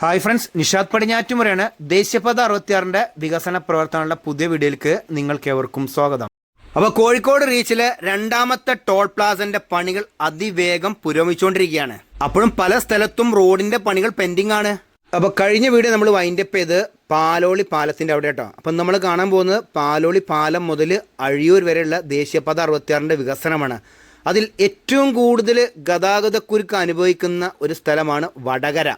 Hi friends Nishad പടിഞ്ഞാറ്റുമുറയാണ് ദേശീയപാത അറുപത്തിയാറിന്റെ വികസന പ്രവർത്തനങ്ങളുടെ പുതിയ വീഡിയോയിലേക്ക് നിങ്ങൾക്ക് ഏവർക്കും സ്വാഗതം. അപ്പോൾ കോഴിക്കോട് റീച്ചിലെ രണ്ടാമത്തെ ടോൾ പ്ലാസന്റെ പണികൾ അതിവേഗം പുരോഗമിച്ചുകൊണ്ടിരിക്കുകയാണ്. അപ്പോഴും പല സ്ഥലത്തും റോഡിന്റെ പണികൾ പെൻഡിംഗ് ആണ്. അപ്പോൾ കഴിഞ്ഞ വീഡിയോ നമ്മൾ വൈൻഡപ്പ് ചെയ്ത് പാലോളി പാലത്തിന്റെ അവിടെ കേട്ടോ. അപ്പം നമ്മൾ കാണാൻ പോകുന്നത് പാലോളി പാലം മുതൽ അഴിയൂർ വരെയുള്ള ദേശീയപാത അറുപത്തിയാറിന്റെ വികസനമാണ്. അതിൽ ഏറ്റവും കൂടുതൽ ഗതാഗതക്കുരുക്ക് അനുഭവിക്കുന്ന ഒരു സ്ഥലമാണ് വടകര.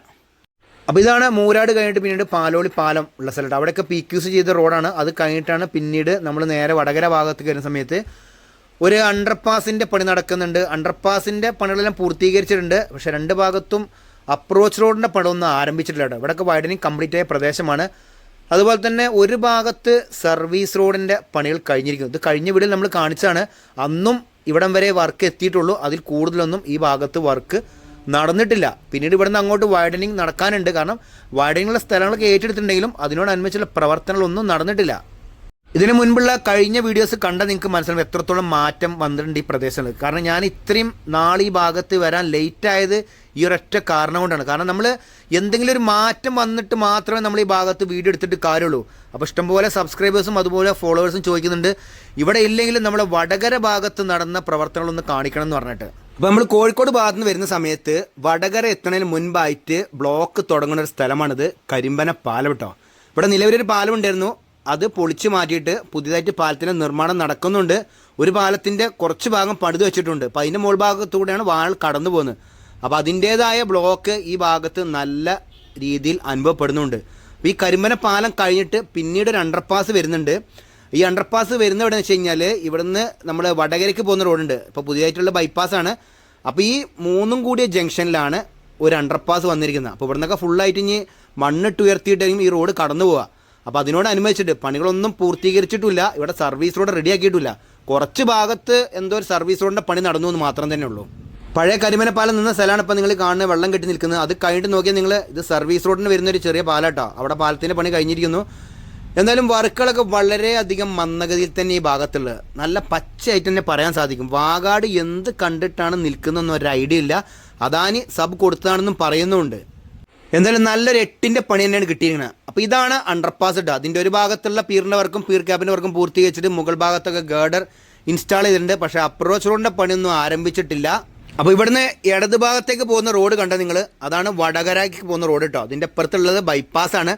അപ്പോൾ ഇതാണ് മൂരാട് കഴിഞ്ഞിട്ട് പിന്നീട് പാലോളി പാലം ഉള്ള സ്ഥലത്ത് അവിടെയൊക്കെ പി ക്യൂസ് ചെയ്ത റോഡാണ് അത് കഴിഞ്ഞിട്ടാണ് പിന്നീട് നമ്മൾ നേരെ വടകര ഭാഗത്ത് കയറുന്ന സമയത്ത് ഒരു അണ്ടർപാസിന്റെ പണി നടക്കുന്നുണ്ട്. അണ്ടർപാസിന്റെ പണികളെല്ലാം പൂർത്തീകരിച്ചിട്ടുണ്ട്. പക്ഷേ രണ്ട് ഭാഗത്തും അപ്രോച്ച് റോഡിന്റെ പണിയൊന്നും ആരംഭിച്ചിട്ടില്ല കേട്ടോ ഇവിടെയൊക്കെ വൈഡനിങ് കംപ്ലീറ്റ് ആയ പ്രദേശമാണ്. അതുപോലെ തന്നെ ഒരു ഭാഗത്ത് സർവീസ് റോഡിന്റെ പണികൾ കഴിഞ്ഞിരിക്കുന്നു. ഇത് കഴിഞ്ഞ വീടിൽ നമ്മൾ കാണിച്ചാണ് അന്നും ഇവിടം വരെ വർക്ക് എത്തിയിട്ടുള്ളൂ. അതിൽ കൂടുതലൊന്നും ഈ ഭാഗത്ത് വർക്ക് നടന്നിട്ടില്ല. പിന്നീട് ഇവിടുന്ന് അങ്ങോട്ട് വൈഡനിങ് നടക്കാനുണ്ട്. കാരണം വൈഡനിങ്ങുള്ള സ്ഥലങ്ങളൊക്കെ ഏറ്റെടുത്തിട്ടുണ്ടെങ്കിലും അതിനോടനുബന്ധിച്ചുള്ള പ്രവർത്തനങ്ങളൊന്നും നടന്നിട്ടില്ല. ഇതിനു മുൻപുള്ള കഴിഞ്ഞ വീഡിയോസ് കണ്ട നിങ്ങൾക്ക് മനസ്സിലാവും എത്രത്തോളം മാറ്റം വന്നിട്ടുണ്ട് ഈ പ്രദേശങ്ങൾ. കാരണം ഞാൻ ഇത്രയും നാളെ ഈ ഭാഗത്ത് വരാൻ ലേറ്റ് ആയത് ഈ ഒരൊറ്റ കാരണം കൊണ്ടാണ്. കാരണം നമ്മൾ എന്തെങ്കിലും ഒരു മാറ്റം വന്നിട്ട് മാത്രമേ നമ്മൾ ഈ ഭാഗത്ത് വീഡിയോ എടുത്തിട്ട് കാര്യമുള്ളൂ. അപ്പോൾ ഇഷ്ടംപോലെ സബ്സ്ക്രൈബേഴ്സും അതുപോലെ ഫോളോവേഴ്സും ചോദിക്കുന്നുണ്ട്. ഇവിടെ ഇല്ലെങ്കിലും നമ്മുടെ വടകര ഭാഗത്ത് നടന്ന പ്രവർത്തനങ്ങളൊന്ന് കാണിക്കണം എന്ന് പറഞ്ഞിട്ട്. അപ്പോൾ നമ്മൾ കോഴിക്കോട് ഭാഗത്ത് നിന്ന് വരുന്ന സമയത്ത് വടകര എത്തുന്നതിന് മുൻപായിട്ട് ബ്ലോക്ക് തുടങ്ങുന്ന ഒരു സ്ഥലമാണിത്. കരിമ്പന പാലം കേട്ടോ. ഇവിടെ നിലവിലൊരു പാലം ഉണ്ടായിരുന്നു. അത് പൊളിച്ചു മാറ്റിയിട്ട് പുതിയതായിട്ട് പാലത്തിന്റെ നിർമ്മാണം നടക്കുന്നുണ്ട്. ഒരു പാലത്തിന്റെ കുറച്ച് ഭാഗം പണിത് വെച്ചിട്ടുണ്ട്. അപ്പോൾ അതിന്റെ മുകൾ ഭാഗത്തൂടെയാണ് വാൾ കടന്നു പോകുന്നത്. അപ്പോൾ അതിന്റേതായ ബ്ലോക്ക് ഈ ഭാഗത്ത് നല്ല രീതിയിൽ അനുഭവപ്പെടുന്നുണ്ട്. ഈ കരിമ്പന പാലം കഴിഞ്ഞിട്ട് പിന്നീട് ഒരു അണ്ടർപാസ് വരുന്നുണ്ട്. ഈ അണ്ടർപാസ് വരുന്ന എവിടെ വെച്ച് കഴിഞ്ഞാൽ ഇവിടുന്ന് നമ്മൾ വടകരയ്ക്ക് പോകുന്ന റോഡുണ്ട് ഇപ്പോൾ പുതിയതായിട്ടുള്ള ബൈപ്പാസാണ് അപ്പോൾ ഈ മൂന്നും കൂടിയ ജംഗ്ഷനിലാണ് ഒരു അണ്ടർപാസ് വന്നിരിക്കുന്നത്. അപ്പോൾ ഇവിടുന്നൊക്കെ ഫുള്ളായിട്ട് ഇനി മണ്ണിട്ട് ഉയർത്തിയിട്ടായിരിക്കും ഈ റോഡ് കടന്നു പോവുക. അപ്പോൾ അതിനോട് അതിനോടനുബന്ധിച്ചിട്ട് പണികളൊന്നും പൂർത്തീകരിച്ചിട്ടില്ല. ഇവിടെ സർവീസ് റോഡ് റെഡിയാക്കിയിട്ടില്ല കുറച്ച് ഭാഗത്ത് എന്തോ ഒരു സർവീസ് റോഡിന്റെ പണി നടന്നു എന്ന് മാത്രം തന്നെ ഉള്ളൂ. പഴയ കരിമനപ്പാലം നിന്ന സ്ഥലമാണ് ഇപ്പോൾ നിങ്ങൾ കാണുന്ന വെള്ളം കെട്ടി നിൽക്കുന്നത്. അത് കഴിഞ്ഞിട്ട് നോക്കിയാൽ നിങ്ങൾ ഇത് സർവീസ് റോഡിന് വരുന്ന ഒരു ചെറിയ പാലാട്ടോ. അവിടെ പാലത്തിന്റെ പണി കഴിഞ്ഞിരിക്കുന്നു. എന്നാലും വർക്കുകളൊക്കെ വളരെയധികം മന്ദഗതിയിൽ തന്നെ ഈ ഭാഗത്തുള്ളത്. നല്ല പച്ചയായിട്ട് തന്നെ പറയാൻ സാധിക്കും. വാഗാട് എന്ത് കണ്ടിട്ടാണ് നിൽക്കുന്നതെന്ന് ഒരു ഐഡിയ ഇല്ല. അദാനി സബ് കൊടുത്തതാണെന്നും പറയുന്നുമുണ്ട് എന്തായാലും നല്ലൊരു എട്ടിന്റെ പണി തന്നെയാണ് കിട്ടിയിരിക്കുന്നത്. അപ്പോൾ ഇതാണ് അണ്ടർപാസ് ഇട്ട് അതിന്റെ ഒരു ഭാഗത്തുള്ള പീറിന്റെ വർക്കും പീർ ക്യാബിന്റെ വർക്കും പൂർത്തീകരിച്ചിട്ട് മുകൾ ഭാഗത്തൊക്കെ ഗേർഡർ ഇൻസ്റ്റാൾ ചെയ്തിട്ടുണ്ട്. പക്ഷേ അപ്രോച്ച് റോഡിന്റെ പണിയൊന്നും ആരംഭിച്ചിട്ടില്ല. അപ്പോൾ ഇവിടുന്ന് ഇടത് ഭാഗത്തേക്ക് പോകുന്ന റോഡ് കണ്ട നിങ്ങൾ അതാണ് വടകരയ്ക്ക് പോകുന്ന റോഡ് കേട്ടോ. അതിന്റെ അപ്പുറത്തുള്ളത് ആണ്.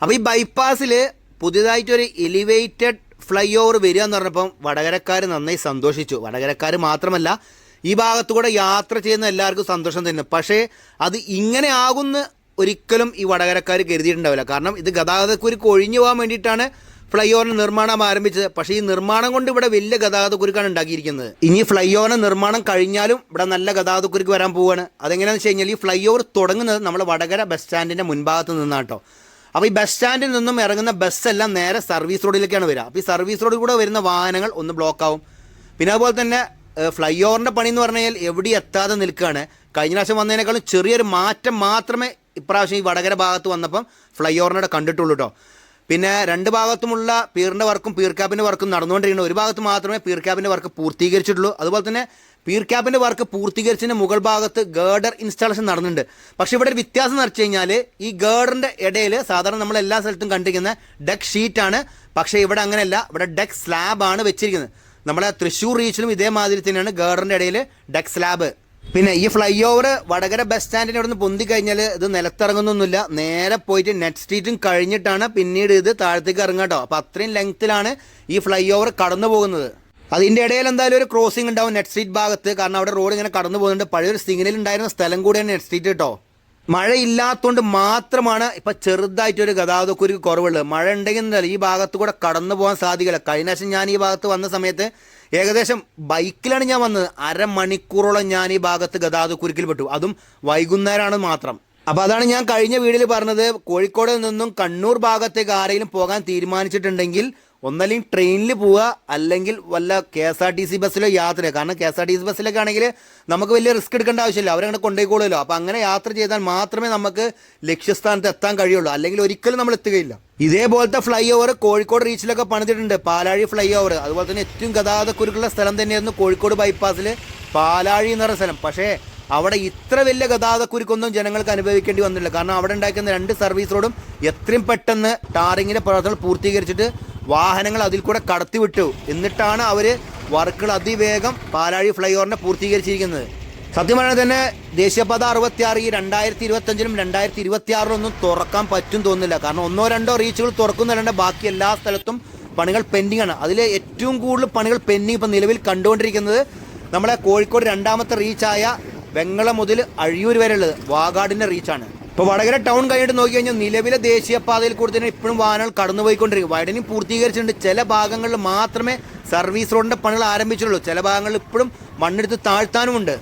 അപ്പോൾ ഈ ബൈപ്പാസിൽ പുതിയതായിട്ടൊരു എലിവേറ്റഡ് ഫ്ലൈ ഓവർ വരിക എന്ന് പറഞ്ഞപ്പം വടകരക്കാർ നന്നായി സന്തോഷിച്ചു. വടകരക്കാർ മാത്രമല്ല ഈ ഭാഗത്തുകൂടെ യാത്ര ചെയ്യുന്ന എല്ലാവർക്കും സന്തോഷം തന്നെ. പക്ഷേ അത് ഇങ്ങനെ ആകുന്ന ഒരിക്കലും ഈ വടകരക്കാർ കരുതിയിട്ടുണ്ടാവില്ല. കാരണം ഇത് ഗതാഗതക്കുരുക്ക് ഒഴിഞ്ഞു പോകാൻ വേണ്ടിയിട്ടാണ് ഫ്ലൈ ഓവറിന് നിർമ്മാണം ആരംഭിച്ചത്. പക്ഷേ ഈ നിർമ്മാണം കൊണ്ട് ഇവിടെ വലിയ ഗതാഗതക്കുരുക്കാണ് ഉണ്ടാക്കിയിരിക്കുന്നത്. ഇനി ഫ്ലൈ ഓവറിന് നിർമ്മാണം കഴിഞ്ഞാലും ഇവിടെ നല്ല ഗതാഗതക്കുരുക്ക് വരാൻ പോവുകയാണ്. അതെങ്ങനെയാണെന്ന് വെച്ച് കഴിഞ്ഞാൽ ഈ ഫ്ലൈ ഓവർ തുടങ്ങുന്നത് നമ്മൾ വടകര ബസ് സ്റ്റാൻഡിന്റെ മുൻഭാഗത്ത് നിന്നാട്ടോ അപ്പോൾ ഈ ബസ് സ്റ്റാൻഡിൽ നിന്നും ഇറങ്ങുന്ന ബസ്സെല്ലാം നേരെ സർവീസ് റോഡിലേക്കാണ് വരിക. അപ്പോൾ ഈ സർവീസ് റോഡിൽ കൂടെ വരുന്ന വാഹനങ്ങൾ ഒന്ന് ബ്ലോക്ക് ആവും. പിന്നെ അതുപോലെ തന്നെ ഫ്ലൈ ഓവറിന്റെ പണി എന്ന് പറഞ്ഞു കഴിഞ്ഞാൽ എവിടെ എത്താതെ നിൽക്കുകയാണ്. കഴിഞ്ഞ പ്രാവശ്യം വന്നതിനേക്കാളും ചെറിയൊരു മാറ്റം മാത്രമേ ഇപ്രാവശ്യം ഈ വടകര ഭാഗത്ത് വന്നപ്പം ഫ്ലൈ ഓവറിനോട് കണ്ടിട്ടുള്ളൂ കേട്ടോ പിന്നെ രണ്ട് ഭാഗത്തുമുള്ള പീറിന്റെ വർക്കും പീർക്കാപ്പിന്റെ വർക്കും നടന്നുകൊണ്ടിരിക്കുന്നത് ഒരു ഭാഗത്ത് മാത്രമേ പീർക്കാപ്പിന്റെ വർക്ക് പൂർത്തീകരിച്ചിട്ടുള്ളൂ. അതുപോലെ തന്നെ പീർ ക്യാബിന്റെ വർക്ക് പൂർത്തീകരിച്ചതിന്റെ മുകൾ ഭാഗത്ത് ഗേർഡർ ഇൻസ്റ്റാളേഷൻ നടന്നിട്ടുണ്ട്. പക്ഷെ ഇവിടെ ഒരു വ്യത്യാസം എന്ന് വെച്ച് കഴിഞ്ഞാൽ ഈ ഗേർഡറിന്റെ ഇടയിൽ സാധാരണ നമ്മൾ എല്ലാ സ്ഥലത്തും കണ്ടിരിക്കുന്ന ഡെക്ക് ഷീറ്റ് ആണ്. പക്ഷേ ഇവിടെ അങ്ങനെയല്ല. ഇവിടെ ഡെക്ക് സ്ലാബ് ആണ് വെച്ചിരിക്കുന്നത്. നമ്മുടെ തൃശ്ശൂർ റീച്ചിലും ഇതേമാതിരി തന്നെയാണ് ഗേർഡറിന്റെ ഇടയിൽ ഡെക്ക് സ്ലാബ് പിന്നെ ഈ ഫ്ലൈ ഓവർ വടകര ബസ് സ്റ്റാൻഡിന് അവിടെ നിന്ന് പൊന്തി കഴിഞ്ഞാൽ ഇത് നിലത്തിറങ്ങുന്നൊന്നുമില്ല. നേരെ പോയിട്ട് നെറ്റ് സ്ട്രീറ്റും കഴിഞ്ഞിട്ടാണ് പിന്നീട് ഇത് താഴത്തേക്ക് ഇറങ്ങാട്ടോ. അപ്പോൾ അത്രയും ലെങ്ത്തിലാണ് ഈ ഫ്ലൈ ഓവർ കടന്നു പോകുന്നത് അതിന്റെ ഇടയിൽ എന്തായാലും ഒരു ക്രോസിംഗ് ഉണ്ടാവും നെറ്റ് സ്ട്രീറ്റ് ഭാഗത്ത്. കാരണം അവിടെ റോഡ് ഇങ്ങനെ കടന്നു പോകുന്നുണ്ട്. പഴയൊരു സിഗ്നൽ ഉണ്ടായിരുന്ന സ്ഥലം കൂടിയാണ് നെറ്റ് സ്ട്രീറ്റ് കേട്ടോ മഴയില്ലാത്തതുകൊണ്ട് മാത്രമാണ് ഇപ്പൊ ചെറുതായിട്ടൊരു ഗതാഗതക്കുരുക്ക് കുറവുള്ളത്. മഴ ഉണ്ടെങ്കിൽ ഈ ഭാഗത്ത് കൂടെ കടന്നു പോകാൻ സാധിക്കില്ല. കഴിഞ്ഞ പ്രാവശ്യം ഞാൻ ഈ ഭാഗത്ത് വന്ന സമയത്ത് ഏകദേശം ബൈക്കിലാണ് ഞാൻ വന്നത്. അരമണിക്കൂറോളം ഞാൻ ഈ ഭാഗത്ത് ഗതാഗതക്കുരുക്കിൽ പെട്ടു. അതും വൈകുന്നേരമാണ് മാത്രം. അപ്പോൾ അതാണ് ഞാൻ കഴിഞ്ഞ വീഡിയോയിൽ പറഞ്ഞത്. കോഴിക്കോട് നിന്നും കണ്ണൂർ ഭാഗത്തേക്ക് ആരെങ്കിലും പോകാൻ തീരുമാനിച്ചിട്ടുണ്ടെങ്കിൽ ഒന്നല്ലെങ്കിൽ ട്രെയിനിൽ പോവുക അല്ലെങ്കിൽ വല്ല K S R T C ബസ്സിലോ യാത്ര കാരണം K S R T C ബസ്സിലൊക്കെ ആണെങ്കിൽ നമുക്ക് വലിയ റിസ്ക് എടുക്കേണ്ട ആവശ്യമില്ല. അവരങ്ങനെ കൊണ്ടുപോയിക്കോളുമല്ലോ അപ്പോൾ അങ്ങനെ യാത്ര ചെയ്താൽ മാത്രമേ നമുക്ക് ലക്ഷ്യസ്ഥാനത്ത് എത്താൻ കഴിയുള്ളൂ. അല്ലെങ്കിൽ ഒരിക്കലും നമ്മൾ എത്തുകയില്ല. ഇതേപോലത്തെ ഫ്ലൈ ഓവർ കോഴിക്കോട് റീച്ചിലൊക്കെ പണിതിട്ടുണ്ട്. പാലാഴി ഫ്ലൈ ഓവർ അതുപോലെ തന്നെ ഏറ്റവും ഗതാഗതക്കുരുക്കുള്ള സ്ഥലം തന്നെയായിരുന്നു കോഴിക്കോട് ബൈപ്പാസിൽ പാലാഴി എന്ന് പറയുന്ന സ്ഥലം. പക്ഷേ അവിടെ ഇത്ര വലിയ ഗതാഗതക്കുരുക്കൊന്നും ജനങ്ങൾക്ക് അനുഭവിക്കേണ്ടി വന്നില്ല. കാരണം അവിടെ ഉണ്ടാക്കുന്ന രണ്ട് സർവീസ് റോഡും എത്രയും പെട്ടെന്ന് ടാറിങ്ങിന്റെ പ്രവർത്തനങ്ങൾ പൂർത്തീകരിച്ചിട്ട് വാഹനങ്ങൾ അതിൽ കൂടെ കടത്തിവിട്ടു. എന്നിട്ടാണ് അവർ വർക്കുകൾ അതിവേഗം പാലാഴി ഫ്ലൈ ഓവറിനെ പൂർത്തീകരിച്ചിരിക്കുന്നത്. സത്യം പറഞ്ഞാൽ തന്നെ ദേശീയപാത അറുപത്തിയാറ് ഈ രണ്ടായിരത്തി ഇരുപത്തഞ്ചിനും രണ്ടായിരത്തി ഇരുപത്തി ആറിലൊന്നും തുറക്കാൻ പറ്റും തോന്നുന്നില്ല. കാരണം ഒന്നോ രണ്ടോ റീച്ചുകൾ തുറക്കുന്നില്ലാണ്ട് ബാക്കി എല്ലാ സ്ഥലത്തും പണികൾ പെൻഡിംഗ് ആണ് അതിൽ ഏറ്റവും കൂടുതൽ പണികൾ പെൻഡിങ് ഇപ്പം നിലവിൽ കണ്ടുകൊണ്ടിരിക്കുന്നത് നമ്മളെ കോഴിക്കോട് രണ്ടാമത്തെ റീച്ചായ വെങ്ങള മുതൽ അഴിയൂർ വരെയുള്ളത്. വാഗാടിന്റെ റീച്ചാണ്. ഇപ്പോൾ വടകര ടൗൺ കഴിഞ്ഞിട്ട് നോക്കി കഴിഞ്ഞാൽ നിലവിലെ ദേശീയപാതയിൽ കൂടി തന്നെ ഇപ്പോഴും വാഹനങ്ങൾ കടന്നുപോയിക്കൊണ്ടിരിക്കും. വൈഡനിങ് പൂർത്തീകരിച്ചിട്ടുണ്ട്. ചില ഭാഗങ്ങളിൽ മാത്രമേ സർവീസ് റോഡിന്റെ പണികൾ ആരംഭിച്ചിട്ടുള്ളൂ. ചില ഭാഗങ്ങളിൽ ഇപ്പോഴും മണ്ണെടുത്ത് താഴ്ത്താനുമുണ്ട്.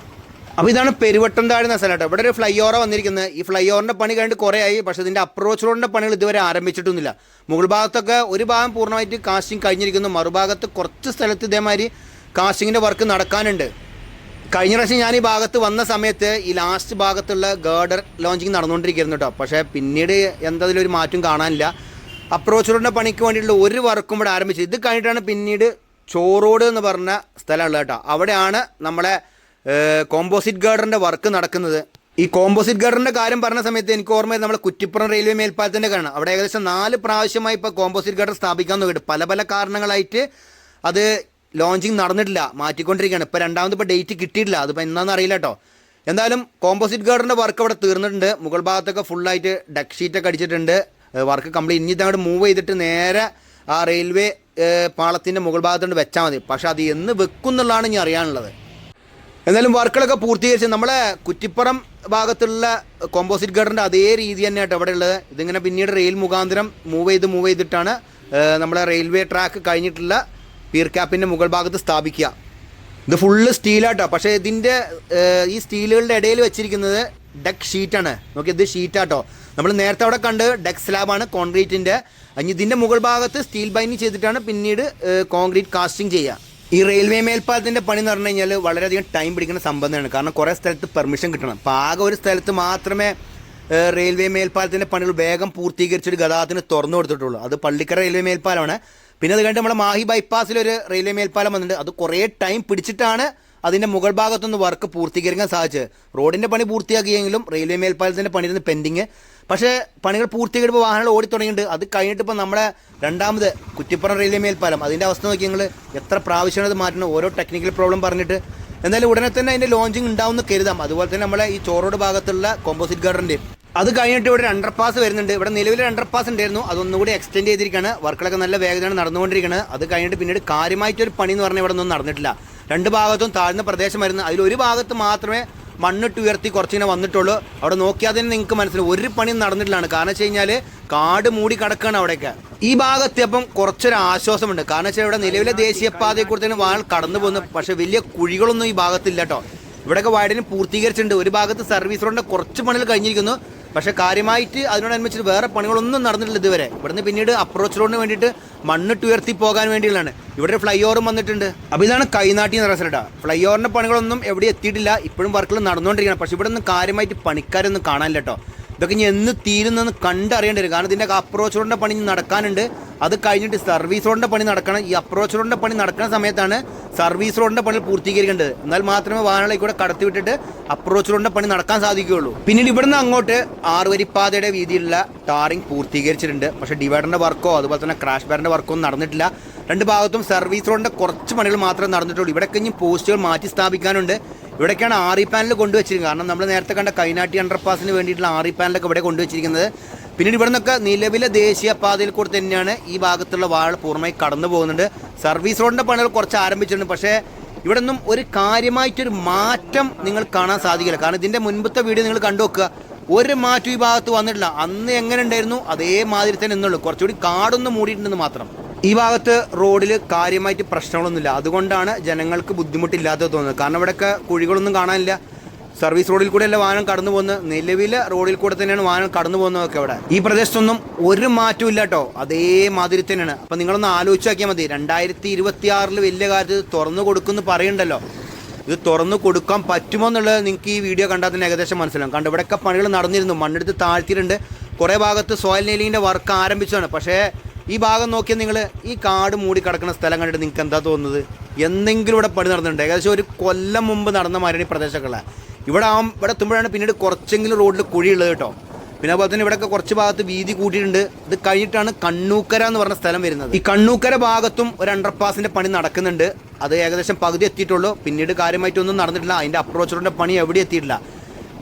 അപ്പോൾ ഇതാണ് പെരുവട്ടം താഴ്ന്ന സ്ഥലം കേട്ടോ. ഇവിടെ ഒരു ഫ്ലൈ ഓവർ വന്നിരിക്കുന്നത്. ഈ ഫ്ലൈ ഓവറിന്റെ പണി കഴിഞ്ഞിട്ട് കുറേ ആയി. പക്ഷേ ഇതിന്റെ അപ്രോച്ച് റോഡിന്റെ പണികൾ ഇതുവരെ ആരംഭിച്ചിട്ടൊന്നുമില്ല. മുകൾ ഭാഗത്തൊക്കെ ഒരു ഭാഗം പൂർണമായിട്ട് കാസ്റ്റിംഗ് കഴിഞ്ഞിരിക്കുന്നു. മറുഭാഗത്ത് കുറച്ച് സ്ഥലത്ത് ഇതേമാതിരി കാസ്റ്റിങ്ങിന്റെ വർക്ക് നടക്കാനുണ്ട്. കഴിഞ്ഞ പ്രാവശ്യം ഞാൻ ഈ ഭാഗത്ത് വന്ന സമയത്ത് ഈ ലാസ്റ്റ് ഭാഗത്തുള്ള ഗേർഡർ ലോഞ്ചിങ് നടന്നുകൊണ്ടിരിക്കുന്നു കേട്ടോ പക്ഷേ പിന്നീട് എന്തതിലൊരു മാറ്റം കാണാനില്ല. അപ്രോച്ച് റോഡിന്റെ പണിക്ക് വേണ്ടിയിട്ടുള്ള ഒരു വർക്കും ഇവിടെ ആരംഭിച്ചത് ഇത് കഴിഞ്ഞിട്ടാണ് പിന്നീട് ചോറോട് എന്ന് പറഞ്ഞ സ്ഥലമുള്ളത് കേട്ടോ അവിടെയാണ് നമ്മളെ കോമ്പോസിറ്റ് ഗാർഡറിന്റെ വർക്ക് നടക്കുന്നത്. ഈ കോമ്പോസിറ്റ് ഗാർഡറിന്റെ കാര്യം പറഞ്ഞ സമയത്ത് എനിക്ക് ഓർമ്മ നമ്മൾ കുറ്റിപ്പുറം റെയിൽവേ മേൽപ്പാലത്തിന്റെ കാരണം അവിടെ ഏകദേശം നാല് പ്രാവശ്യമായി ഇപ്പോൾ കോമ്പോസിറ്റ് ഗാർഡർ സ്ഥാപിക്കാൻ നോക്കിയിട്ട് പല പല കാരണങ്ങളായിട്ട് അത് ലോഞ്ചിങ് നടന്നിട്ടില്ല മാറ്റിക്കൊണ്ടിരിക്കുകയാണ്. ഇപ്പോൾ രണ്ടാമത് ഇപ്പോൾ ഡേറ്റ് കിട്ടിയിട്ടില്ല. അതിപ്പോൾ എന്താണെന്ന് അറിയില്ല കേട്ടോ എന്തായാലും കോമ്പോസിറ്റ് ഗാർഡറിന്റെ വർക്ക് അവിടെ തീർന്നിട്ടുണ്ട്. മുകൾ ഭാഗത്തൊക്കെ ഫുള്ളായിട്ട് ഡക്ക് ഷീറ്റൊക്കെ അടിച്ചിട്ടുണ്ട്. വർക്ക് കംപ്ലീറ്റ് ഇനി അങ്ങോട്ട് മൂവ് ചെയ്തിട്ട് നേരെ ആ റെയിൽവേ പാളത്തിന്റെ മുകൾ ഭാഗത്തോട്ട് വെച്ചാൽ മതി. പക്ഷേ അത് എന്ന് വെക്കും എന്നുള്ളതാണ് ഇനി അറിയാനുള്ളത്. എന്തായാലും വർക്കുകളൊക്കെ പൂർത്തീകരിച്ച് നമ്മളെ കുറ്റിപ്പുറം ഭാഗത്തുള്ള കോമ്പോസിറ്റ് ഗാർഡറിന്റെ അതേ രീതി തന്നെയായിട്ട് അവിടെ ഉള്ളത്. ഇതിങ്ങനെ പിന്നീട് റെയിൽ മുഖാന്തരം മൂവ് ചെയ്ത് മൂവ് ചെയ്തിട്ടാണ് നമ്മുടെ റെയിൽവേ ട്രാക്ക് കഴിഞ്ഞിട്ടുള്ള പീർ ക്യാപ്പിന്റെ മുകൾ ഭാഗത്ത് സ്ഥാപിക്കുക. ഇത് ഫുള്ള് സ്റ്റീലാട്ടോ പക്ഷേ ഇതിന്റെ ഈ സ്റ്റീലുകളുടെ ഇടയിൽ വെച്ചിരിക്കുന്നത് ഡെക്ക് ഷീറ്റാണ് നോക്കി ഇത് ഷീറ്റാട്ടോ നമ്മൾ നേരത്തെ അവിടെ കണ്ട് ഡെക്ക് സ്ലാബാണ് കോൺക്രീറ്റിന്റെ ഇനി ഇതിന്റെ മുകൾ ഭാഗത്ത് സ്റ്റീൽ ബൈൻഡിങ് ചെയ്തിട്ടാണ് പിന്നീട് കോൺക്രീറ്റ് കാസ്റ്റിംഗ് ചെയ്യുക. ഈ റെയിൽവേ മേൽപ്പാലത്തിന്റെ പണി എന്ന് പറഞ്ഞു കഴിഞ്ഞാൽ വളരെയധികം ടൈം പിടിക്കുന്ന സംബന്ധമാണ് കാരണം കുറേ സ്ഥലത്ത് പെർമിഷൻ കിട്ടണം. അപ്പോൾ ആകെ ഒരു സ്ഥലത്ത് മാത്രമേ റെയിൽവേ മേൽപ്പാലത്തിന്റെ പണികൾ വേഗം പൂർത്തീകരിച്ചൊരു ഗതാഗതത്തിന് തുറന്നു കൊടുത്തിട്ടുള്ളൂ. അത് പള്ളിക്കര റെയിൽവേ മേൽപ്പാലമാണ്. പിന്നെ അത് കഴിഞ്ഞ് നമ്മുടെ മാഹി ബൈപ്പാസിൽ ഒരു റെയിൽവേ മേൽപ്പാലം വന്നിട്ടുണ്ട്. അത് കുറേ ടൈം പിടിച്ചിട്ടാണ് അതിന്റെ മുകൾ ഭാഗത്തുനിന്ന് വർക്ക് പൂർത്തീകരിക്കാൻ സാധിച്ചത്. റോഡിന്റെ പണി പൂർത്തിയാക്കിയെങ്കിലും റെയിൽവേ മേൽപ്പാലത്തിന്റെ പണിയിരുന്ന് പെൻഡിങ് പക്ഷേ പണികൾ പൂർത്തീകരിക്കുമ്പോൾ വാഹനങ്ങൾ ഓടി തുടങ്ങിയിട്ടുണ്ട്. അത് കഴിഞ്ഞിട്ട് ഇപ്പോൾ നമ്മുടെ രണ്ടാമത് കുറ്റിപ്പുറം റെയിൽവേ മേൽപ്പാലം. അതിന്റെ അവസ്ഥ നോക്കി ഞങ്ങൾ എത്ര പ്രാവശ്യമാണ് അത് മാറ്റണം ഓരോ ടെക്നിക്കൽ പ്രോബ്ലം പറഞ്ഞിട്ട്. എന്തായാലും ഉടനെ തന്നെ അതിന്റെ ലോഞ്ചിങ് ഉണ്ടാവുമെന്ന് കരുതാം. അതുപോലെ തന്നെ നമ്മളെ ഈ ചോറോട് ഭാഗത്തുള്ള കോമ്പോസിറ്റ് ഗാർഡന്റെ അത് കഴിഞ്ഞിട്ട് ഇവിടെ ഒരു അണ്ടർ പാസ് വരുന്നുണ്ട്. ഇവിടെ നിലവിൽ അണ്ടർപാസ് ഉണ്ടായിരുന്നു. അതൊന്നുകൂടി എക്സ്റ്റെൻഡ് ചെയ്തിരിക്കുകയാണ്. വർക്കുകളൊക്കെ നല്ല വേഗതയാണ് നടന്നുകൊണ്ടിരിക്കുന്നത് അത് കഴിഞ്ഞിട്ട് പിന്നീട് കാര്യമായിട്ടൊരു പണി എന്ന് പറഞ്ഞാൽ ഇവിടെ ഒന്നും നടന്നിട്ടില്ല. രണ്ട് ഭാഗത്തും താഴ്ന്ന പ്രദേശമായിരുന്നു. അതിൽ ഒരു ഭാഗത്ത് മാത്രമേ മണ്ണിട്ട് ഉയർത്തി കുറച്ചിങ്ങനെ വന്നിട്ടുള്ളൂ. അവിടെ നോക്കിയാൽ തന്നെ നിങ്ങൾക്ക് മനസ്സിലാവും. ഒരു പണിയും നടന്നിട്ടില്ലാണ് കാരണം വെച്ച് കഴിഞ്ഞാൽ കാട് മൂടി കിടക്കുകയാണ് അവിടെയൊക്കെ. ഈ ഭാഗത്തെപ്പം കുറച്ചൊരു ആശ്വാസമുണ്ട്. കാരണം വെച്ചാൽ ഇവിടെ നിലവിലെ ദേശീയപാതയെ കുറിച്ച് തന്നെ വാൾ കടന്നു പോകുന്നു. പക്ഷേ വലിയ കുഴികളൊന്നും ഈ ഭാഗത്തില്ല കേട്ടോ. ഇവിടെയൊക്കെ വൈഡിന് പൂർത്തീകരിച്ചിട്ടുണ്ട്. ഒരു ഭാഗത്ത് സർവീസ് റോഡിന്റെ കുറച്ച് പണികൾ കഴിഞ്ഞിരിക്കുന്നു. പക്ഷേ കാര്യമായിട്ട് അതിനോടനുബന്ധിച്ച് വേറെ പണികളൊന്നും നടന്നിട്ടില്ല ഇതുവരെ. ഇവിടുന്ന് പിന്നീട് അപ്രോച്ച് റോഡിന് വേണ്ടിയിട്ട് മണ്ണിട്ട് ഉയർത്തി പോകാൻ വേണ്ടിയുള്ളതാണ്. ഇവിടെ ഫ്ലൈ ഓവറും വന്നിട്ടുണ്ട്. അപ്പോൾ ഇതാണ് കൈനാട്ടി എന്ന പറയുന്നത് ഫ്ലൈ ഓവറിന്റെ പണികളൊന്നും എവിടെ എത്തിയിട്ടില്ല. ഇപ്പോഴും വർക്കുകൾ നടന്നുകൊണ്ടിരിക്കണം പക്ഷേ ഇവിടെ ഒന്നും കാര്യമായിട്ട് പണിക്കാരൊന്നും കാണാനില്ല കേട്ടോ ഇതൊക്കെ ഇനി എന്ന് തീരുന്നെന്ന് കണ്ടറിയേണ്ടി വരും. കാരണം ഇതിന്റെ അപ്രോച്ച് റോഡിന്റെ പണി നടക്കാനുണ്ട്. അത് കഴിഞ്ഞിട്ട് സർവീസ് റോഡിന്റെ പണി നടക്കണം. ഈ അപ്രോച്ച് റോഡിന്റെ പണി നടക്കുന്ന സമയത്താണ് സർവീസ് റോഡിന്റെ പണി പൂർത്തീകരിക്കേണ്ടത്. എന്നാൽ മാത്രമേ വാഹനങ്ങളെ കൂടെ കടത്തി വിട്ടിട്ട് അപ്രോച്ച് റോഡിന്റെ പണി നടക്കാൻ സാധിക്കുകയുള്ളൂ. പിന്നീട് ഇവിടുന്ന് അങ്ങോട്ട് ആറുവരിപ്പാതയുടെ വീതിയിലുള്ള ടാറിംഗ് പൂർത്തീകരിച്ചിട്ടുണ്ട്. പക്ഷേ ഡിവൈഡറിന്റെ വർക്കോ അതുപോലെ തന്നെ ക്രാഷ് ബാറിന്റെ വർക്കോ ഒന്നും നടന്നിട്ടില്ല. രണ്ട് ഭാഗത്തും സർവീസ് റോഡിന്റെ കുറച്ച് പണികൾ മാത്രമേ നടന്നിട്ടുള്ളൂ. ഇവിടെയൊക്കെ ഇനി പോസ്റ്റുകൾ മാറ്റി സ്ഥാപിക്കാനുണ്ട്. ഇവിടേക്കാണ് ആറി പാനൽ കൊണ്ടുവച്ചിരിക്കുന്നത് കാരണം നമ്മൾ നേരത്തെ കണ്ട കൈനാട്ടി അണ്ടർപാസിന് വേണ്ടിയിട്ടുള്ള ആറി പാനലൊക്കെ ഇവിടെ കൊണ്ടുവച്ചിരിക്കുന്നത് പിന്നീട് ഇവിടെ നിന്നൊക്കെ നിലവിലെ ദേശീയ പാതയിൽ കൂടെ തന്നെയാണ് ഈ ഭാഗത്തുള്ള വാൾ പൂർണമായി കടന്നു പോകുന്നുണ്ട്. സർവീസ് റോഡിന്റെ പണികൾ കുറച്ച് ആരംഭിച്ചിട്ടുണ്ട്. പക്ഷേ ഇവിടെ നിന്നും ഒരു കാര്യമായിട്ടൊരു മാറ്റം നിങ്ങൾ കാണാൻ സാധിക്കില്ല. കാരണം ഇതിന്റെ മുൻപത്തെ വീഡിയോ നിങ്ങൾ കണ്ടു നോക്കുക. ഒരു മാറ്റം ഈ ഭാഗത്ത് വന്നിട്ടില്ല. അന്ന് എങ്ങനെ ഉണ്ടായിരുന്നു? അതേമാതിരി തന്നെ നിന്നുള്ളൂ. കുറച്ചുകൂടി കാടൊന്ന് മൂടിയിട്ടുണ്ടെന്ന് മാത്രം. ഈ ഭാഗത്ത് റോഡിൽ കാര്യമായിട്ട് പ്രശ്നങ്ങളൊന്നുമില്ല. അതുകൊണ്ടാണ് ജനങ്ങൾക്ക് ബുദ്ധിമുട്ടില്ലാത്തത് തോന്നുന്നത്. കാരണം ഇവിടെയൊക്കെ കുഴികളൊന്നും കാണാനില്ല. സർവീസ് റോഡിൽ കൂടെയല്ല വാഹനം കടന്നു പോകുന്നത്. നിലവിലെ റോഡിൽ കൂടെ തന്നെയാണ് വാഹനം കടന്നു പോകുന്നതൊക്കെ ഇവിടെ. ഈ പ്രദേശത്തൊന്നും ഒരു മാറ്റവും ഇല്ല കേട്ടോ. അതേമാതിരി തന്നെയാണ്. അപ്പം നിങ്ങളൊന്ന് ആലോചിച്ച് നോക്കിയാൽ മതി. രണ്ടായിരത്തി ഇരുപത്തി ആറിൽ വലിയ കാര്യത്തിൽ തുറന്നു കൊടുക്കുമെന്ന് പറയുന്നുണ്ടല്ലോ. ഇത് തുറന്നു കൊടുക്കാൻ പറ്റുമോ എന്നുള്ളത് നിങ്ങൾക്ക് ഈ വീഡിയോ കണ്ടാൽ തന്നെ ഏകദേശം മനസ്സിലാവും. കണ്ട് ഇവിടെയൊക്കെ പണികൾ നടന്നിരുന്നു. മണ്ണെടുത്ത് താഴ്ത്തിയിട്ടുണ്ട്. കുറേ ഭാഗത്ത് സോയിൽ നെയിലിങ്ങിന്റെ വർക്ക് ആരംഭിച്ചതാണ്. പക്ഷേ ഈ ഭാഗം നോക്കിയാൽ നിങ്ങൾ ഈ കാട് മൂടി കിടക്കുന്ന സ്ഥലം കണ്ടിട്ട് നിങ്ങൾക്ക് എന്താ തോന്നുന്നത്? എന്തെങ്കിലും ഇവിടെ പണി നടന്നിട്ടുണ്ട്. ഏകദേശം ഒരു കൊല്ലം മുമ്പ് നടന്ന മരണി പ്രദേശമൊക്കെ ഇവിടെ ആ ഇവിടെ എത്തുമ്പോഴാണ് പിന്നീട് കുറച്ചെങ്കിലും റോഡിൽ കുഴിയുള്ളത് കേട്ടോ. പിന്നെ അതുപോലെ തന്നെ ഇവിടെയൊക്കെ കുറച്ച് ഭാഗത്ത് വീതി കൂട്ടിയിട്ടുണ്ട്. ഇത് കഴിഞ്ഞിട്ടാണ് കണ്ണൂക്കര എന്ന് പറഞ്ഞ സ്ഥലം വരുന്നത്. ഈ കണ്ണൂക്കര ഭാഗത്തും ഒരു അണ്ടർപാസിന്റെ പണി നടക്കുന്നുണ്ട്. അത് ഏകദേശം പകുതി എത്തിയിട്ടുള്ളൂ. പിന്നീട് കാര്യമായിട്ടൊന്നും നടന്നിട്ടില്ല. അതിന്റെ അപ്രോച്ചറിന്റെ പണി എവിടെ എത്തിയിട്ടില്ല.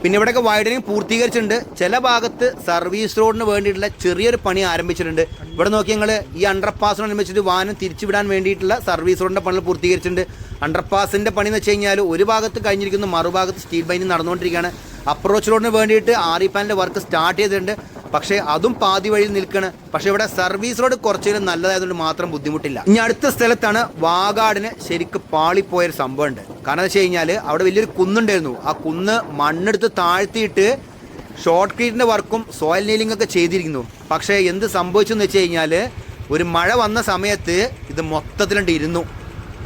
പിന്നെ ഇവിടെയൊക്കെ വൈഡനിങ് പൂർത്തീകരിച്ചിട്ടുണ്ട്. ചില ഭാഗത്ത് സർവീസ് റോഡിന് വേണ്ടിയിട്ടുള്ള ചെറിയൊരു പണി ആരംഭിച്ചിട്ടുണ്ട്. ഇവിടെ നോക്കി ഞങ്ങൾ ഈ അണ്ടർപാസിനനുസരിച്ചിട്ട് വാഹനം തിരിച്ചുവിടാൻ വേണ്ടിയിട്ടുള്ള സർവീസ് റോഡിന്റെ പണികൾ പൂർത്തീകരിച്ചിട്ടുണ്ട്. അണ്ടർപാസിന്റെ പണി എന്ന് വെച്ച് കഴിഞ്ഞാൽ ഒരു ഭാഗത്ത് കഴിഞ്ഞിരിക്കുന്നു മറുഭാഗത്ത് സ്റ്റീൽ ബൈൻഡിങ് നടന്നുകൊണ്ടിരിക്കുകയാണ്. അപ്രോച്ച് റോഡിന് വേണ്ടിയിട്ട് ഇ പാനിന്റെ വർക്ക് സ്റ്റാർട്ട് ചെയ്തിട്ടുണ്ട്. പക്ഷേ അതും പാതി വഴി നിൽക്കണ്. പക്ഷെ ഇവിടെ സർവീസ് റോഡ് കുറച്ചേലും നല്ലതായതുകൊണ്ട് മാത്രം ബുദ്ധിമുട്ടില്ല. ഇനി അടുത്ത സ്ഥലത്താണ് വാഗാടിന് ശരിക്ക് പാളിപ്പോയൊരു സംഭവമുണ്ട്. കാരണം വെച്ച് കഴിഞ്ഞാൽ അവിടെ വലിയൊരു കുന്നുണ്ടായിരുന്നു. ആ കുന്ന് മണ്ണെടുത്ത് താഴ്ത്തിയിട്ട് ഷോർട്ട് ക്രീറ്റിന്റെ വർക്കും സോയിൽ നീലിംഗ് ഒക്കെ ചെയ്തിരിക്കുന്നു. പക്ഷേ എന്ത് സംഭവിച്ചു എന്ന് വെച്ച് കഴിഞ്ഞാൽ ഒരു മഴ വന്ന സമയത്ത് ഇത് മൊത്തത്തിലുണ്ട് ഇരുന്നു.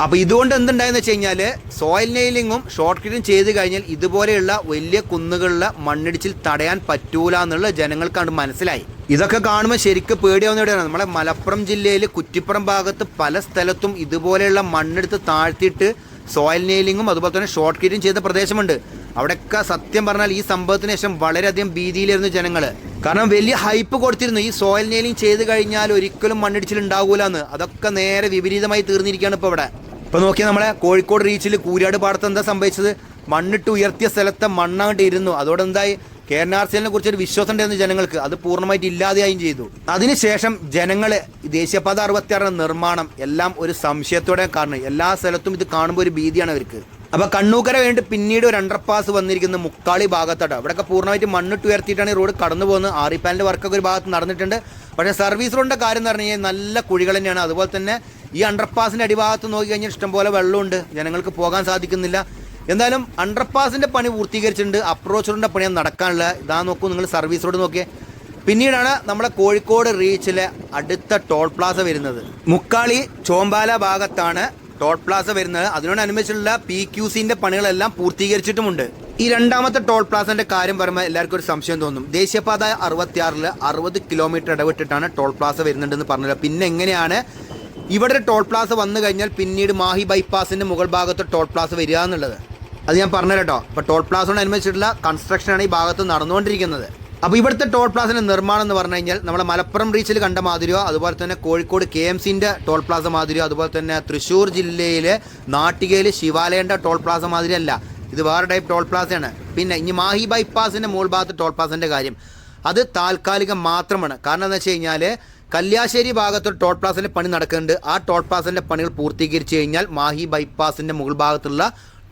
അപ്പോൾ ഇതുകൊണ്ട് എന്തുണ്ടായെന്ന് വെച്ച് കഴിഞ്ഞാൽ സോയിൽ നെയിലിങ്ങും ഷോർട്ട് ക്രീറ്റും ചെയ്ത് കഴിഞ്ഞാൽ ഇതുപോലെയുള്ള വലിയ കുന്നുകളിലെ മണ്ണിടിച്ചിൽ തടയാൻ പറ്റൂല എന്നുള്ള ജനങ്ങൾക്കാണ് മനസ്സിലായി. ഇതൊക്കെ കാണുമ്പോൾ ശരിക്കും പേടിയാവുന്ന എവിടെയാണ്? നമ്മളെ മലപ്പുറം ജില്ലയിൽ കുറ്റിപ്പുറം ഭാഗത്ത് പല സ്ഥലത്തും ഇതുപോലെയുള്ള മണ്ണെടുത്ത് താഴ്ത്തിയിട്ട് സോയിൽ നെയിലിങ്ങും അതുപോലെ തന്നെ ഷോർട്ട് ക്രീറ്റും ചെയ്ത പ്രദേശമുണ്ട്. അവിടെയൊക്കെ സത്യം പറഞ്ഞാൽ ഈ സംഭവത്തിന് ശേഷം വളരെയധികം ഭീതിയിലായിരുന്നു ജനങ്ങൾ കാരണം വലിയ ഹൈപ്പ് കൊടുത്തിരുന്നു. ഈ സോയിൽ നെയിലിംഗ് ചെയ്ത് കഴിഞ്ഞാൽ ഒരിക്കലും മണ്ണിടിച്ചിൽ ഉണ്ടാകൂലെന്ന് അതൊക്കെ നേരെ വിപരീതമായി തീർന്നിരിക്കുകയാണ് ഇപ്പോൾ ഇവിടെ. ഇപ്പൊ നോക്കിയാൽ നമ്മളെ കോഴിക്കോട് റീച്ചിൽ കൂരാട് പാടത്ത് എന്താ സംഭവിച്ചത്? മണ്ണിട്ട് ഉയർത്തിയ സ്ഥലത്തെ മണ്ണാണ്ട് ഇരുന്നു അതോടെ എന്തായി? കെ എൻ ആർ സി കുറിച്ച് ഒരു വിശ്വാസം ഉണ്ടായിരുന്നു ജനങ്ങൾക്ക്. അത് പൂർണമായിട്ട് ഇല്ലാതെയായും ചെയ്തു. അതിനുശേഷം ജനങ്ങൾ ദേശീയപാത അറുപത്തിയാറിന്റെ നിർമ്മാണം എല്ലാം ഒരു സംശയത്തോടെ കാരണം. എല്ലാ സ്ഥലത്തും ഇത് കാണുമ്പോൾ ഒരു ഭീതിയാണ് അവർക്ക്. അപ്പൊ കണ്ണൂക്കര വേണ്ടി പിന്നീട് ഒരു അണ്ടർപാസ് വന്നിരിക്കുന്ന മുക്കാളി ഭാഗത്തോട്ടോ. അവിടെയൊക്കെ പൂർണമായിട്ട് മണ്ണിട്ട് ഉയർത്തിയിട്ടാണ് ഈ റോഡ് കടന്നു പോകുന്നത്. ആറിപ്പാലിന്റെ വർക്കൊക്കെ ഒരു ഭാഗത്ത് നടന്നിട്ടുണ്ട്. പക്ഷേ സർവീസ് റോഡിന്റെ കാര്യം എന്ന് പറഞ്ഞു കഴിഞ്ഞാൽ നല്ല കുഴികൾ തന്നെയാണ്. അതുപോലെ തന്നെ ഈ അണ്ടർപാസിന്റെ അടിഭാഗത്ത് നോക്കിക്കഴിഞ്ഞാൽ ഇഷ്ടംപോലെ വെള്ളമുണ്ട്. ജനങ്ങൾക്ക് പോകാൻ സാധിക്കുന്നില്ല. എന്തായാലും അണ്ടർപാസിന്റെ പണി പൂർത്തീകരിച്ചിട്ടുണ്ട്. അപ്രോച്ച് റോഡിന്റെ പണി നടക്കാനുള്ള ഇതാ നോക്കൂ നിങ്ങൾ സർവീസ് റോഡ് നോക്കിയേ. പിന്നീടാണ് നമ്മുടെ കോഴിക്കോട് റീച്ചിലെ അടുത്ത ടോൾ പ്ലാസ വരുന്നത്. മുക്കാളി ചോമ്പാല ഭാഗത്താണ് ടോൾ പ്ലാസ വരുന്നത്. അതിനോടനുബന്ധിച്ചുള്ള പി ക്യു സിന്റെ പണികളെല്ലാം പൂർത്തീകരിച്ചിട്ടുമുണ്ട്. ഈ രണ്ടാമത്തെ ടോൾ പ്ലാസന്റെ കാര്യം പറയുമ്പോൾ എല്ലാവർക്കും ഒരു സംശയം തോന്നും. ദേശീയപാത അറുപത്തിയാറിൽ അറുപത് കിലോമീറ്റർ ഇടവിട്ടിട്ടാണ് ടോൾ പ്ലാസ വരുന്നുണ്ടെന്ന് പറഞ്ഞില്ല. പിന്നെ എങ്ങനെയാണ് ഇവിടെ ടോൾ പ്ലാസ വന്നു കഴിഞ്ഞാൽ പിന്നീട് മാഹി ബൈപ്പാസിന്റെ മുകൾ ഭാഗത്ത് ടോൾ പ്ലാസ് വരിക എന്നുള്ളത്. അത് ഞാൻ പറഞ്ഞു കേട്ടോ. അപ്പോൾ ടോൾ പ്ലാസോടനുബന്ധിച്ചിട്ടുള്ള കൺസ്ട്രക്ഷനാണ് ഈ ഭാഗത്ത് നടന്നുകൊണ്ടിരിക്കുന്നത്. അപ്പോൾ ഇവിടുത്തെ ടോൾ പ്ലാസിന്റെ നിർമ്മാണം എന്ന് പറഞ്ഞു കഴിഞ്ഞാൽ നമ്മുടെ മലപ്പുറം റീച്ചിൽ കണ്ട മാതിരിയോ അതുപോലെ തന്നെ കോഴിക്കോട് കെ എം സിന്റെ ടോൾ പ്ലാസ മാതിരിയോ അതുപോലെ തന്നെ തൃശ്ശൂർ ജില്ലയിലെ നാട്ടികയിൽ ശിവാലയന്റെ ടോൾ പ്ലാസ മാതിരിയല്ല. ഇത് വേറെ ടൈപ്പ് ടോൾ പ്ലാസയാണ്. പിന്നെ ഇനി മാഹി ബൈപ്പാസിന്റെ മുകൾ ഭാഗത്ത് ടോൾ പ്ലാസിന്റെ കാര്യം. അത് താൽക്കാലികം മാത്രമാണ്. കാരണം എന്താ വെച്ച് കഴിഞ്ഞാൽ കല്യാശ്ശേരി ഭാഗത്ത് ടോൾ പ്ലാസിന്റെ പണി നടക്കുന്നുണ്ട്. ആ ടോൾ പ്ലാസിന്റെ പണികൾ പൂർത്തീകരിച്ചു കഴിഞ്ഞാൽ മാഹി ബൈപ്പാസിന്റെ മുകൾ ഭാഗത്തുള്ള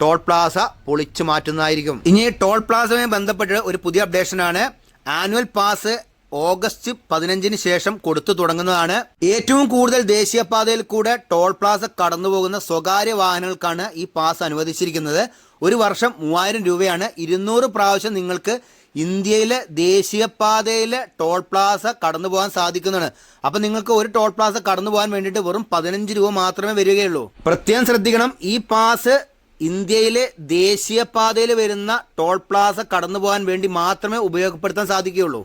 ടോൾ പ്ലാസ പൊളിച്ചു മാറ്റുന്നതായിരിക്കും. ഇനി ടോൾ പ്ലാസയുമായി ബന്ധപ്പെട്ട് ഒരു പുതിയ അപ്ഡേഷനാണ്. ആനുവൽ പാസ് ഓഗസ്റ്റ് പതിനഞ്ചിന് ശേഷം കൊടുത്തു തുടങ്ങുന്നതാണ്. ഏറ്റവും കൂടുതൽ ദേശീയപാതയിൽ കൂടെ ടോൾ പ്ലാസ കടന്നു പോകുന്ന സ്വകാര്യ വാഹനങ്ങൾക്കാണ് ഈ പാസ് അനുവദിച്ചിരിക്കുന്നത്. ഒരു വർഷം മൂവായിരം രൂപയാണ്. ഇരുന്നൂറ് പ്രാവശ്യം നിങ്ങൾക്ക് ഇന്ത്യയിലെ ദേശീയപാതയിലെ ടോൾ പ്ലാസ കടന്നു പോകാൻ സാധിക്കുന്നതാണ്. അപ്പൊ നിങ്ങൾക്ക് ഒരു ടോൾ പ്ലാസ കടന്നു പോകാൻ വേണ്ടിയിട്ട് വെറും പതിനഞ്ച് രൂപ മാത്രമേ വരികയുള്ളൂ. പ്രത്യേകം ശ്രദ്ധിക്കണം ഈ പാസ് ഇന്ത്യയിലെ ദേശീയപാതയിൽ വരുന്ന ടോൾ പ്ലാസ കടന്നു പോകാൻ വേണ്ടി മാത്രമേ ഉപയോഗപ്പെടുത്താൻ സാധിക്കുകയുള്ളൂ.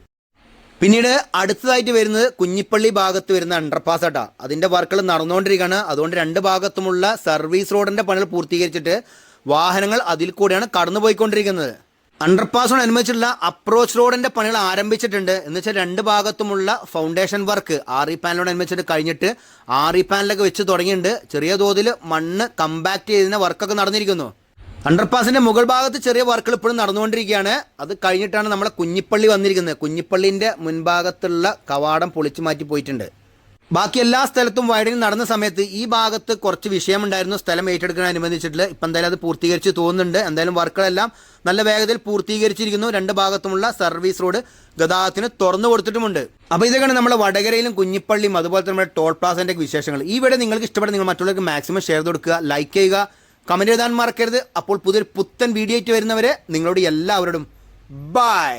പിന്നീട് അടുത്തതായിട്ട് വരുന്നത് കുഞ്ഞിപ്പള്ളി ഭാഗത്ത് വരുന്ന അണ്ടർപാസ് ആട്ടാ. അതിന്റെ വർക്കുകൾ നടന്നുകൊണ്ടിരിക്കുകയാണ്. അതുകൊണ്ട് രണ്ട് ഭാഗത്തുമുള്ള സർവീസ് റോഡിന്റെ പണികൾ പൂർത്തീകരിച്ചിട്ട് വാഹനങ്ങൾ അതിൽ കൂടെയാണ് കടന്നുപോയിക്കൊണ്ടിരിക്കുന്നത് അനുവദിച്ചിട്ടുള്ള അപ്രോച്ച് റോഡിന്റെ പണികൾ ആരംഭിച്ചിട്ടുണ്ട്. എന്ന് വെച്ചാൽ രണ്ട് ഭാഗത്തുമുള്ള ഫൗണ്ടേഷൻ വർക്ക് ആർ ഇ അനുവദിച്ചിട്ട് കഴിഞ്ഞിട്ട് ആർ ഇ പാനലൊക്കെ വെച്ച് തുടങ്ങിയിട്ടുണ്ട്. ചെറിയ തോതിൽ മണ്ണ് കമ്പാക്ട് ചെയ്യുന്ന വർക്കൊക്കെ നടന്നിരിക്കുന്നു. അണ്ടർപാസിന്റെ മുകൾ ഭാഗത്ത് ചെറിയ വർക്കുകൾ ഇപ്പോഴും നടന്നുകൊണ്ടിരിക്കുകയാണ്. അത് കഴിഞ്ഞിട്ടാണ് നമ്മുടെ കുഞ്ഞിപ്പള്ളി വന്നിരിക്കുന്നത്. കുഞ്ഞിപ്പള്ളിന്റെ മുൻഭാഗത്തുള്ള കവാടം പൊളിച്ചു മാറ്റി പോയിട്ടുണ്ട്. ബാക്കി എല്ലാ സ്ഥലത്തും വയറിംഗ് നടന്ന സമയത്ത് ഈ ഭാഗത്ത് കുറച്ച് വിഷയമുണ്ടായിരുന്നു. സ്ഥലം ഏറ്റെടുക്കാൻ അനുബന്ധിച്ചിട്ടുള്ള ഇപ്പം എന്തായാലും അത് പൂർത്തീകരിച്ച് തോന്നുന്നുണ്ട്. എന്തായാലും വർക്കുകളെല്ലാം നല്ല വേഗത്തിൽ പൂർത്തീകരിച്ചിരിക്കുന്നു. രണ്ട് ഭാഗത്തുമുള്ള സർവീസ് റോഡ് ഗതാഗതത്തിന് തുറന്നു കൊടുത്തിട്ടുമുണ്ട്. അപ്പോൾ ഇതൊക്കെയാണ് നമ്മുടെ വടകരയിലും കുഞ്ഞിപ്പള്ളിയും അതുപോലെ തന്നെ നമ്മുടെ ടോൾ പ്ലാസന്റെ വിശേഷങ്ങൾ. ഈ വീഡിയോ നിങ്ങൾക്ക് ഇഷ്ടപ്പെട്ട നിങ്ങൾ മറ്റുള്ളവർക്ക് മാക്സിമം ഷെയർ കൊടുക്കുക ലൈക്ക് ചെയ്യുക. കമന്റ് എഴുതാൻ മറക്കരുത്. അപ്പോൾ പുതിയൊരു പുത്തൻ വീഡിയോ ആയിട്ട് വരുന്നവരെ നിങ്ങളോട് എല്ലാവരോടും ബൈ